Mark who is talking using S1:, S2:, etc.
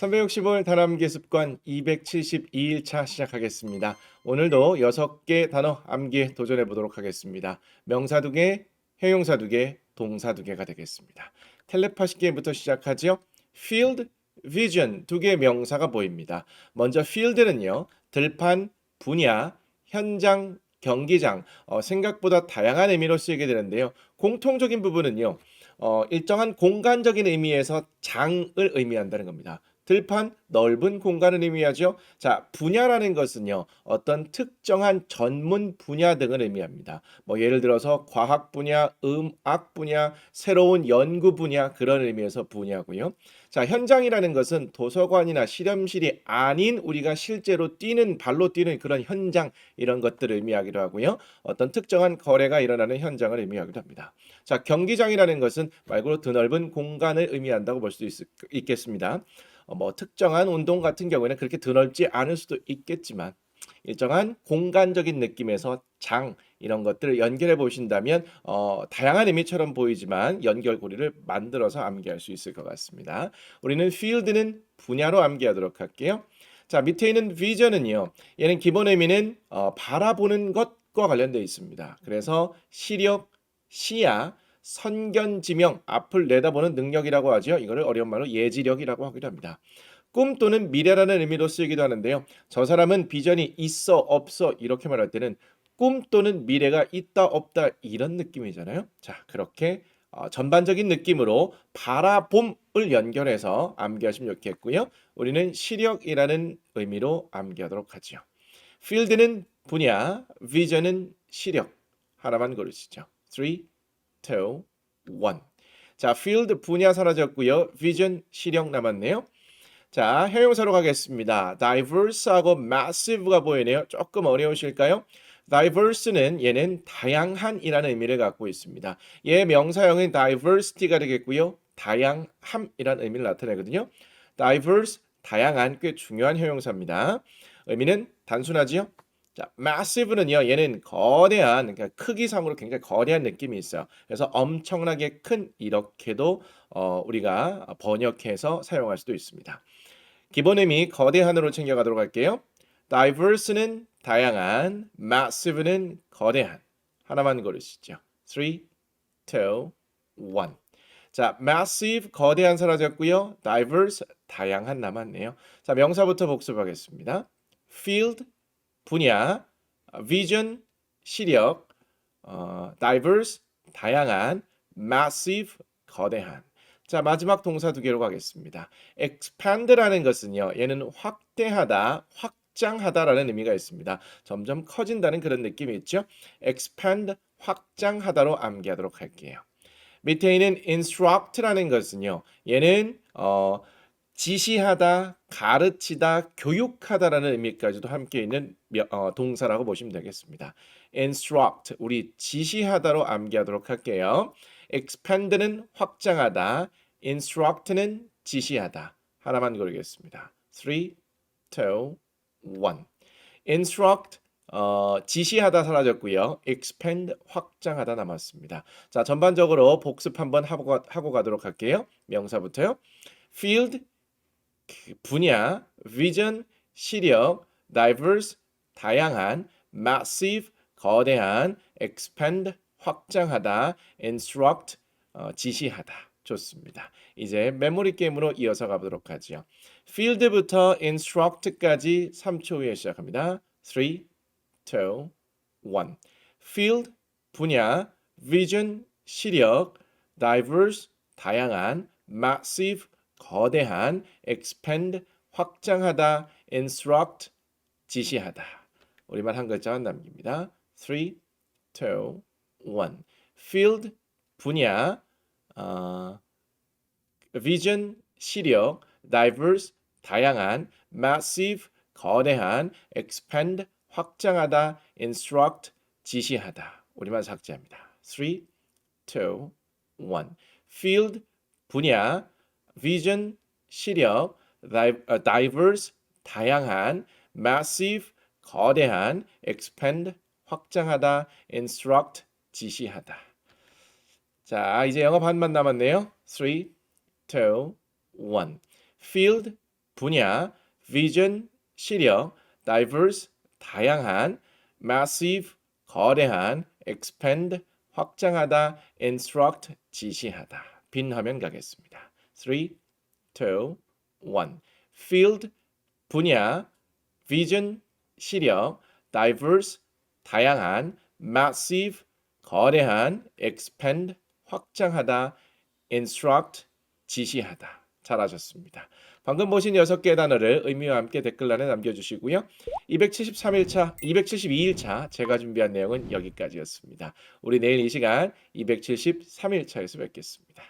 S1: 365일 단암기 습관 272일차 시작하겠습니다. 오늘도 6개 단어 암기에 도전해 보도록 하겠습니다. 명사 2개, 형용사 2개, 동사 2개가 되겠습니다. 텔레파시기부터 시작하죠. field, vision 두 개의 명사가 보입니다. 먼저 field는요. 들판, 분야, 현장, 경기장 어, 생각보다 다양한 의미로 쓰이게 되는데요. 공통적인 부분은요. 어, 일정한 공간적인 의미에서 장을 의미한다는 겁니다. 들판 넓은 공간을 의미하죠. 자, 분야라는 것은요. 어떤 특정한 전문 분야 등을 의미합니다. 뭐 예를 들어서 과학 분야, 음악 분야, 새로운 연구 분야 그런 의미에서 분야고요. 자, 현장이라는 것은 도서관이나 실험실이 아닌 우리가 실제로 뛰는 발로 뛰는 그런 현장 이런 것들을 의미하기도 하고요. 어떤 특정한 거래가 일어나는 현장을 의미하기도 합니다. 자, 경기장이라는 것은 말 그대로 드넓은 공간을 의미한다고 볼 수 있겠습니다. 어, 뭐 특정한 운동 같은 경우에는 그렇게 드넓지 않을 수도 있겠지만 일정한 공간적인 느낌에서 장 이런 것들을 연결해 보신다면 어, 다양한 의미처럼 보이지만 연결고리를 만들어서 암기할 수 있을 것 같습니다. 우리는 field는 분야로 암기하도록 할게요. 자 밑에 있는 vision은요. 얘는 기본 의미는 어, 바라보는 것과 관련되어 있습니다. 그래서 시력, 시야, 선견지명, 앞을 내다보는 능력이라고 하죠. 이거를 어려운 말로 예지력이라고 하기도 합니다. 꿈 또는 미래라는 의미로 쓰이기도 하는데요. 저 사람은 비전이 있어 없어 이렇게 말할 때는 꿈 또는 미래가 있다 없다 이런 느낌이잖아요. 자 그렇게 어, 전반적인 느낌으로 바라봄을 연결해서 암기하시면 좋겠고요. 우리는 시력이라는 의미로 암기하도록 하죠. 필드는 분야, 비전은 시력 하나만 고르시죠. 3, 2, 1. 자, field 분야 사라졌고요. vision 시력 남았네요. 자, 형용사로 가겠습니다. diverse하고 massive가 보이네요. 조금 어려우실까요? diverse는 얘는 다양한이라는 의미를 갖고 있습니다. 얘 명사형은 diversity가 되겠고요. 다양함이라는 의미를 나타내거든요. diverse, 다양한 꽤 중요한 형용사입니다. 의미는 단순하지요? 자, massive는요. 얘는 거대한 그러니까 크기상으로 굉장히 거대한 느낌이 있어요. 그래서 엄청나게 큰 이렇게도 어, 우리가 번역해서 사용할 수도 있습니다. 기본 의미 거대한으로 챙겨가도록 할게요. diverse는 다양한, massive는 거대한. 하나만 고르시죠. 3, 2, 1. 자, massive 거대한 사라졌고요. diverse 다양한 남았네요. 자, 명사부터 복습하겠습니다. field 분야, vision 시력, 어, diverse 다양한, massive 거대한. 자 마지막 동사 두 개로 가겠습니다. expand라는 것은요. 얘는 확대하다, 확장하다라는 의미가 있습니다. 점점 커진다는 그런 느낌이 있죠. expand 확장하다로 암기하도록 할게요. 밑에 있는 instruct라는 것은요. 얘는 어, 지시하다, 가르치다, 교육하다라는 의미까지도 함께 있는 어, 동사라고 보시면 되겠습니다. instruct 우리 지시하다로 암기하도록 할게요. expand는 확장하다, instruct는 지시하다. 하나만 고르겠습니다. 3, 2, 1. instruct 어, 지시하다 사라졌고요. expand 확장하다 남았습니다. 자, 전반적으로 복습 한번 하고, 하고 가도록 할게요. 명사부터요. field 분야, vision, 시력, diverse, 다양한, massive, 거대한, expand, 확장하다, instruct, 어, 지시하다. 좋습니다. 이제 메모리 게임으로 이어서 가보도록 하죠. field부터 instruct까지 3초 후에 시작합니다. 3, 2, 1. field, 분야, vision, 시력, diverse, 다양한, massive, 거대한, expand, 확장하다, instruct, 지시하다. 우리말 한 글자 만 남깁니다. 3, 2, 1. field, 분야, 어, vision, 시력, diverse, 다양한, massive, 거대한, expand, 확장하다, instruct, 지시하다. 우리말 삭제합니다. 3, 2, 1. field, 분야, vision 시력, diverse 다양한, massive 거대한, expand 확장하다, instruct 지시하다. 자, 이제 영어 반만 남았네요. 3, 2, 1. field 분야, vision, 시력, diverse, 다양한, massive, 거대한, expand, 확장하다, instruct, 지시하다. 빈 화면 가겠습니다. 3, 2, 1. field, 분야, vision, 시력, diverse, 다양한, massive, 거대한, expand, 확장하다, instruct, 지시하다. 잘하셨습니다. 방금 보신 6개의 단어를 의미와 함께 댓글란에 남겨주시고요. 273일차, 272일차 제가 준비한 내용은 여기까지였습니다. 우리 내일 이 시간 273일차에서 뵙겠습니다.